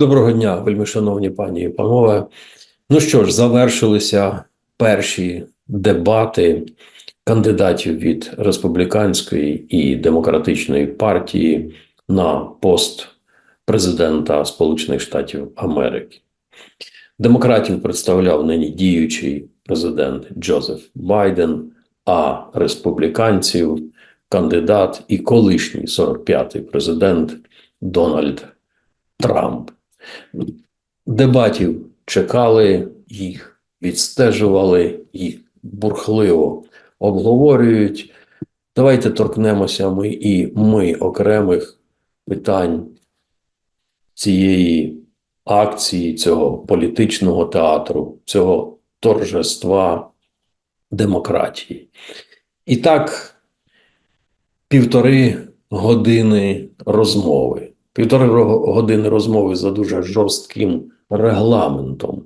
Доброго дня, вельми шановні пані і панове. Ну що ж, завершилися перші дебати кандидатів від республіканської і демократичної партії на пост президента Сполучених Штатів Америки. Демократів представляв нині діючий президент Джозеф Байден, а республіканців кандидат і колишній 45-й президент Дональд Трамп. Дебатів чекали, їх відстежували, їх бурхливо обговорюють. Давайте торкнемося ми і ми окремих питань цієї акції, цього політичного театру, цього торжества демократії. І так, півтори години розмови. Півтори години розмови за дуже жорстким регламентом,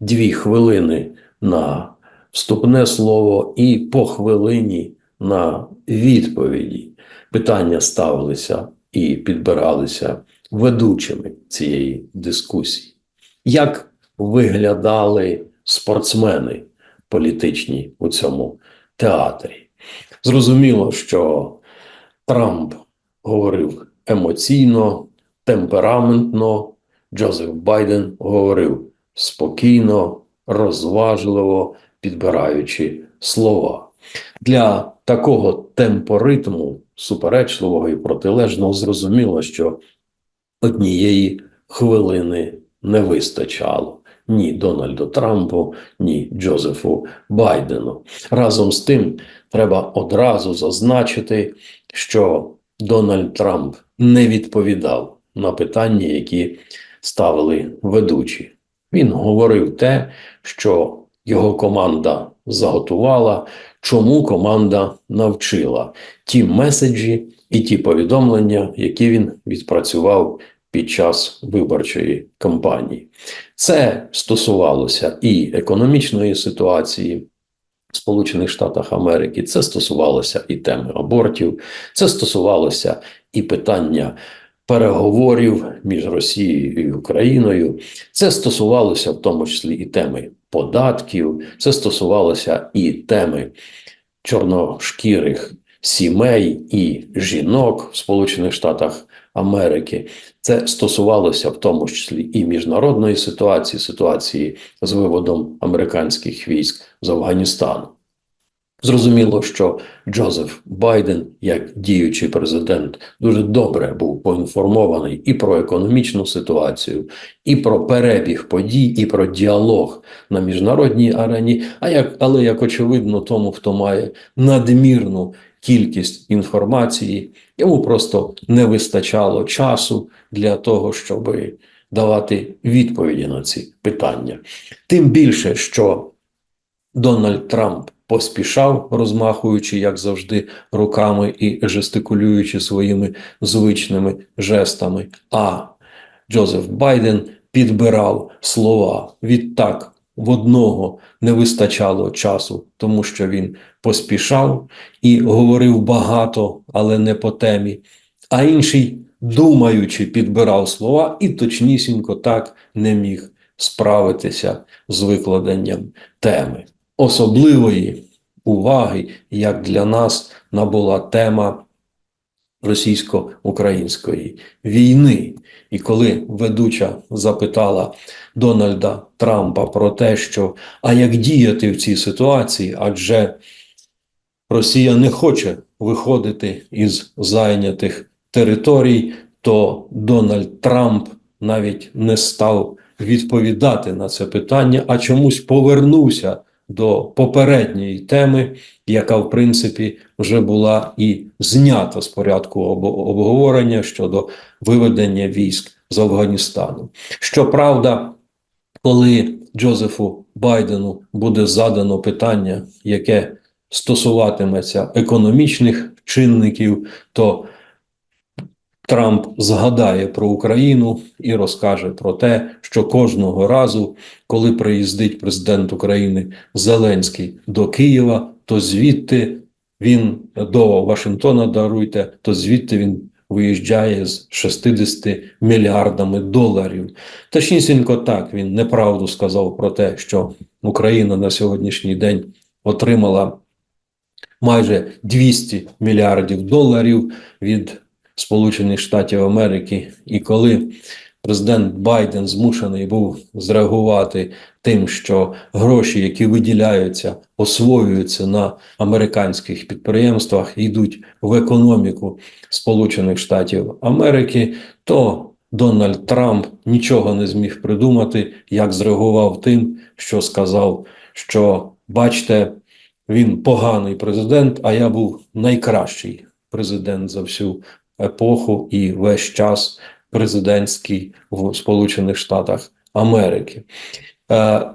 дві хвилини на вступне слово і по хвилині на відповіді. Питання ставилися і підбиралися ведучими цієї дискусії. Як виглядали спортсмени політичні у цьому театрі? Зрозуміло, що Трамп говорив емоційно, темпераментно. Джозеф Байден говорив спокійно, розважливо, підбираючи слова. Для такого темпоритму, суперечливого і протилежного, зрозуміло, що однієї хвилини не вистачало ні Дональду Трампу, ні Джозефу Байдену. Разом з тим, треба одразу зазначити, що Дональд Трамп не відповідав на питання, які ставили ведучі. Він говорив те, що його команда заготувала, чому команда навчила ті меседжі і ті повідомлення, які він відпрацював під час виборчої кампанії. Це стосувалося і економічної ситуації в Сполучених Штатах Америки, це стосувалося і теми абортів, це стосувалося і питання переговорів між Росією і Україною. Це стосувалося в тому числі і теми податків, це стосувалося і теми чорношкірих сімей і жінок в Сполучених Штатах Америки. Це стосувалося в тому числі і міжнародної ситуації, ситуації з виводом американських військ з Афганістану. Зрозуміло, що Джозеф Байден, як діючий президент, дуже добре був поінформований і про економічну ситуацію, і про перебіг подій, і про діалог на міжнародній арені. А як, але як очевидно, тому, хто має надмірну кількість інформації, йому просто не вистачало часу для того, щоб давати відповіді на ці питання. Тим більше, що Дональд Трамп поспішав, розмахуючи, як завжди, руками і жестикулюючи своїми звичними жестами. А Джозеф Байден підбирав слова. Відтак в одного не вистачало часу, тому що він поспішав і говорив багато, але не по темі. А інший, думаючи, підбирав слова і точнісінько так не міг справитися з викладенням теми особливої уваги, як для нас набула тема російсько-української війни. І коли ведуча запитала Дональда Трампа про те, що а як діяти в цій ситуації, адже Росія не хоче виходити із зайнятих територій, то Дональд Трамп навіть не став відповідати на це питання, а чомусь повернувся до попередньої теми, яка, в принципі, вже була і знята з порядку обговорення щодо виведення військ з Афганістану. Щоправда, коли Джозефу Байдену буде задано питання, яке стосуватиметься економічних чинників, то Трамп згадає про Україну і розкаже про те, що кожного разу, коли приїздить президент України Зеленський до Києва, то звідти він до Вашингтона даруйте, то звідти він виїжджає з 60 мільярдами доларів. Точнісінько так він неправду сказав про те, що Україна на сьогоднішній день отримала майже 200 мільярдів доларів від Сполучених Штатів Америки. І коли президент Байден змушений був зреагувати тим, що гроші, які виділяються, освоюються на американських підприємствах, йдуть в економіку Сполучених Штатів Америки, то Дональд Трамп нічого не зміг придумати, як зреагував тим, що сказав, що бачите, він поганий президент, а я був найкращий президент за всю епоху і весь час президентський в Сполучених Штатах Америки. Е,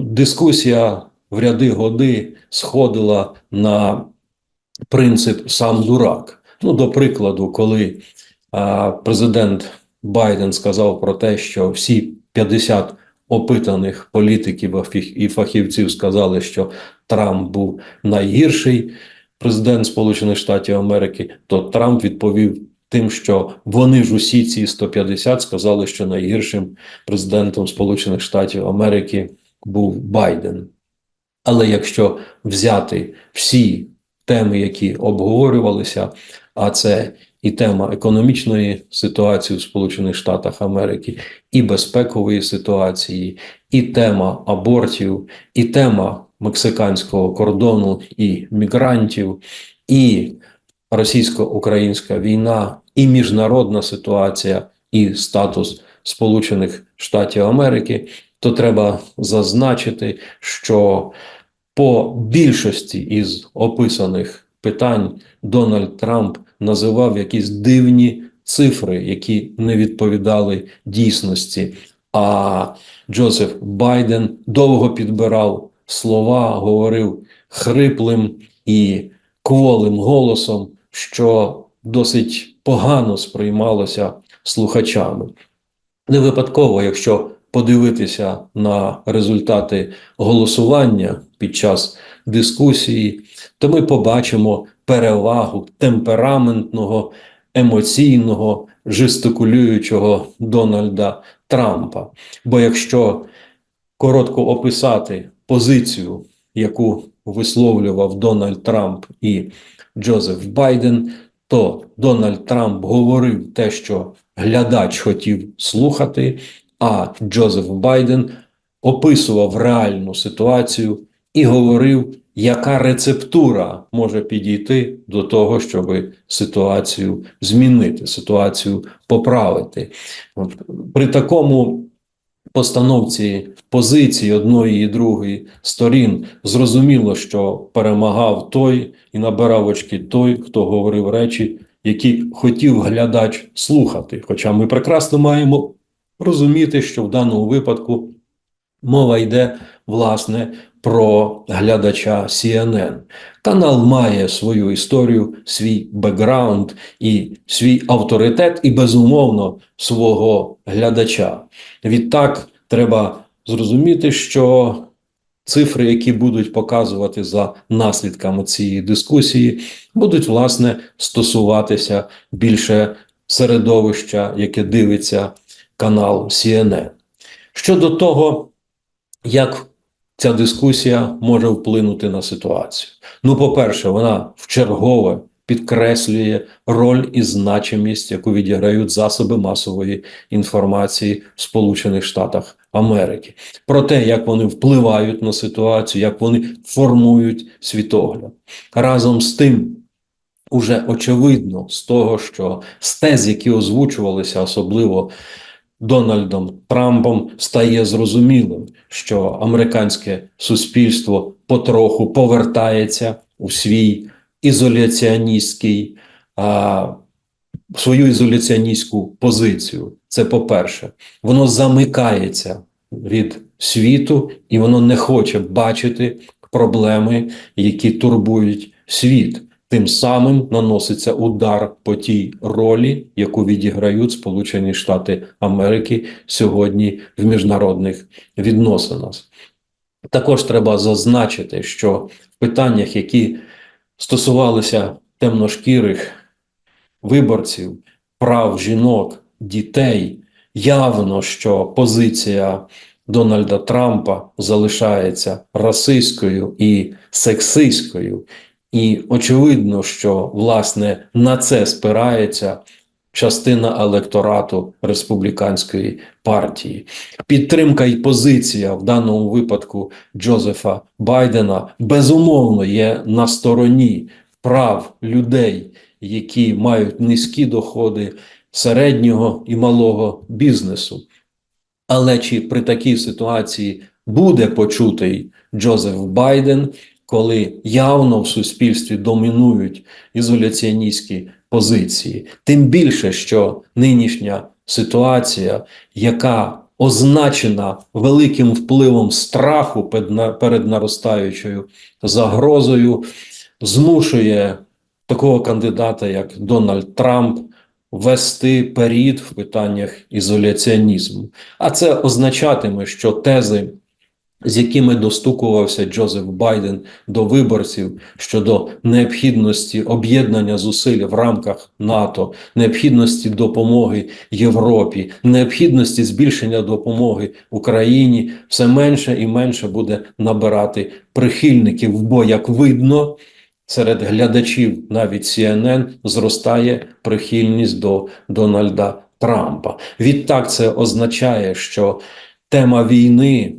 Дискусія в ряди годи сходила на принцип сам дурак. Ну, до прикладу, коли президент Байден сказав про те, що всі 50 опитаних політиків і фахівців сказали, що Трамп був найгірший президент Сполучених Штатів Америки, то Трамп відповів тим, що вони ж усі ці 150 сказали, що найгіршим президентом Сполучених Штатів Америки був Байден. Але якщо взяти всі теми, які обговорювалися, а це і тема економічної ситуації в Сполучених Штатах Америки, і безпекової ситуації, і тема абортів, і тема мексиканського кордону і мігрантів, і російсько-українська війна, і міжнародна ситуація, і статус Сполучених Штатів Америки, то треба зазначити, що по більшості із описаних питань Дональд Трамп називав якісь дивні цифри, які не відповідали дійсності. А Джозеф Байден довго підбирав слова, говорив хриплим і кволим голосом, що досить погано сприймалося слухачами. Не випадково, якщо подивитися на результати голосування під час дискусії, то ми побачимо перевагу темпераментного, емоційного, жестикулюючого Дональда Трампа. Бо якщо коротко описати позицію, яку висловлював Дональд Трамп і Джозеф Байден, то Дональд Трамп говорив те, що глядач хотів слухати, а Джозеф Байден описував реальну ситуацію і говорив, яка рецептура може підійти до того, щоб ситуацію змінити, ситуацію поправити. При такому постановці позиції одної і другої сторін зрозуміло, що перемагав той і набирав очки той, хто говорив речі, які хотів глядач слухати. Хоча ми прекрасно маємо розуміти, що в даному випадку мова йде власне про глядача CNN. Канал має свою історію, свій бекграунд і свій авторитет, і безумовно свого глядача. Відтак треба зрозуміти, що цифри, які будуть показувати за наслідками цієї дискусії, будуть власне стосуватися більше середовища, яке дивиться канал CNN. Щодо того, як ця дискусія може вплинути на ситуацію. Ну, по-перше, вона вчергове підкреслює роль і значимість, яку відіграють засоби масової інформації в Сполучених Штатах Америки, про те, як вони впливають на ситуацію, як вони формують світогляд. Разом з тим, уже очевидно з того, що з тез, які озвучувалися, особливо Дональдом Трампом стає зрозумілим, що американське суспільство потроху повертається у свій ізоляціоністський свою ізоляціоністську позицію. Це по-перше, воно замикається від світу, і воно не хоче бачити проблеми, які турбують світ. Тим самим наноситься удар по тій ролі, яку відіграють Сполучені Штати Америки сьогодні в міжнародних відносинах. Також треба зазначити, що в питаннях, які стосувалися темношкірих виборців, прав жінок, дітей. Явно, що позиція Дональда Трампа залишається расистською і сексистською, і очевидно, що власне на це спирається частина електорату республіканської партії. Підтримка і позиція в даному випадку Джозефа Байдена безумовно є на стороні прав людей, які мають низькі доходи середнього і малого бізнесу. Але чи при такій ситуації буде почутий Джозеф Байден, коли явно в суспільстві домінують ізоляціоністські позиції? Тим більше, що нинішня ситуація, яка означена великим впливом страху перед наростаючою загрозою, змушує такого кандидата, як Дональд Трамп, вести перід в питаннях ізоляціонізму. А це означатиме, що тези, з якими достукувався Джозеф Байден до виборців щодо необхідності об'єднання зусиль в рамках НАТО, необхідності допомоги Європі, необхідності збільшення допомоги Україні, все менше і менше буде набирати прихильників, бо як видно. Серед глядачів навіть CNN зростає прихильність до Дональда Трампа. Відтак це означає, що тема війни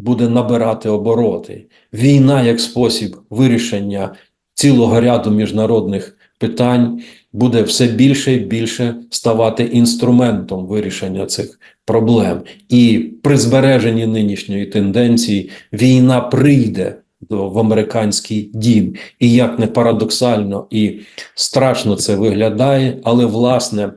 буде набирати обороти. Війна як спосіб вирішення цілого ряду міжнародних питань буде все більше і більше ставати інструментом вирішення цих проблем. І при збереженні нинішньої тенденції війна прийде в американський дім. І як не парадоксально і страшно це виглядає, але власне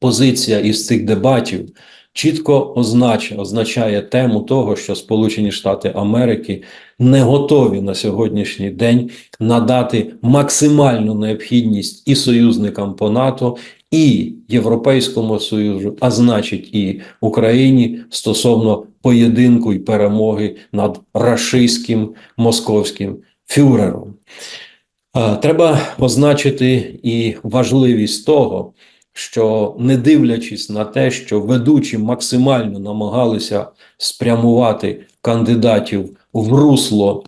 позиція із цих дебатів чітко означає, означає тему того, що Сполучені Штати Америки не готові на сьогоднішній день надати максимальну необхідність і союзникам по НАТО, і Європейському Союзу, а значить і Україні стосовно поєдинку і перемоги над рашистським московським фюрером. Треба означити і важливість того, що не дивлячись на те, що ведучі максимально намагалися спрямувати кандидатів в русло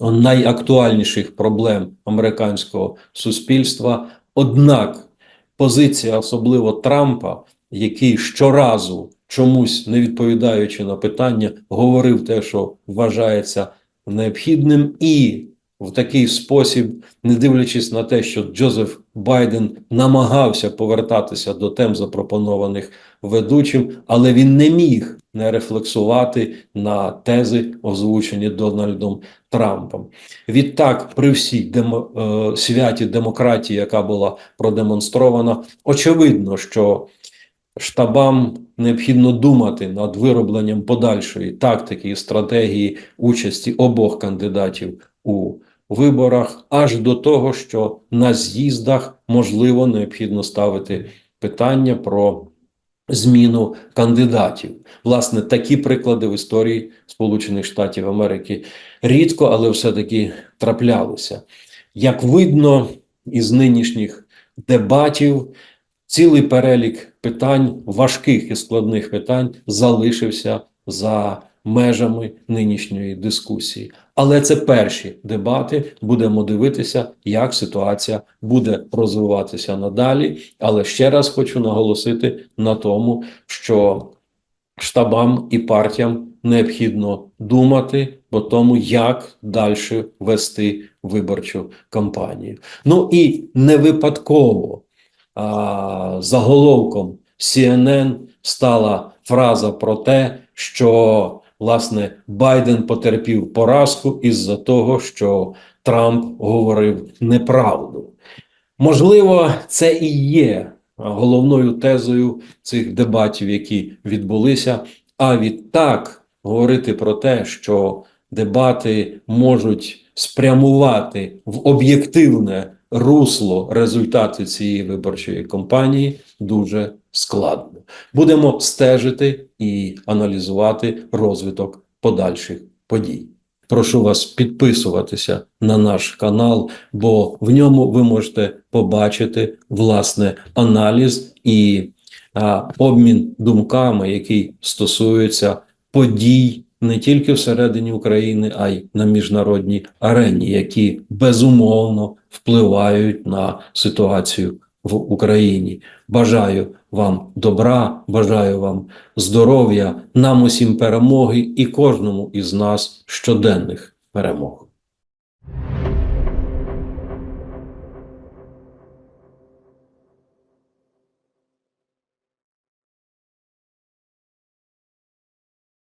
найактуальніших проблем американського суспільства, однак позиція, особливо Трампа, який щоразу чомусь не відповідаючи на питання, говорив те, що вважається необхідним, і в такий спосіб, не дивлячись на те, що Джозеф Байден намагався повертатися до тем, запропонованих ведучим, але він не міг не рефлексувати на тези, озвучені Дональдом Трампом. Відтак, при всій демо, е, святі демократії, яка була продемонстрована, очевидно, що штабам необхідно думати над виробленням подальшої тактики і стратегії участі обох кандидатів у виборах, аж до того, що на з'їздах можливо необхідно ставити питання про зміну кандидатів. Власне, такі приклади в історії Сполучених Штатів Америки рідко, але все-таки траплялися. Як видно із нинішніх дебатів, цілий перелік питань, важких і складних питань, залишився за межами нинішньої дискусії. Але це перші дебати. Будемо дивитися, як ситуація буде розвиватися надалі. Але ще раз хочу наголосити на тому, що штабам і партіям необхідно думати по тому, як далі вести виборчу кампанію. Ну і не випадково а, заголовком CNN стала фраза про те, що власне Байден потерпів поразку із-за того, що Трамп говорив неправду. Можливо, це і є головною тезою цих дебатів, які відбулися. А відтак говорити про те, що дебати можуть спрямувати в об'єктивне русло результати цієї виборчої кампанії дуже складно. Будемо стежити і аналізувати розвиток подальших подій. прошу вас підписуватися на наш канал, бо в ньому ви можете побачити власне аналіз і а, обмін думками, який стосується подій не тільки всередині України, а й на міжнародній арені, які безумовно впливають на ситуацію в Україні. Бажаю вам добра, бажаю вам здоров'я, нам усім перемоги і кожному із нас щоденних перемог.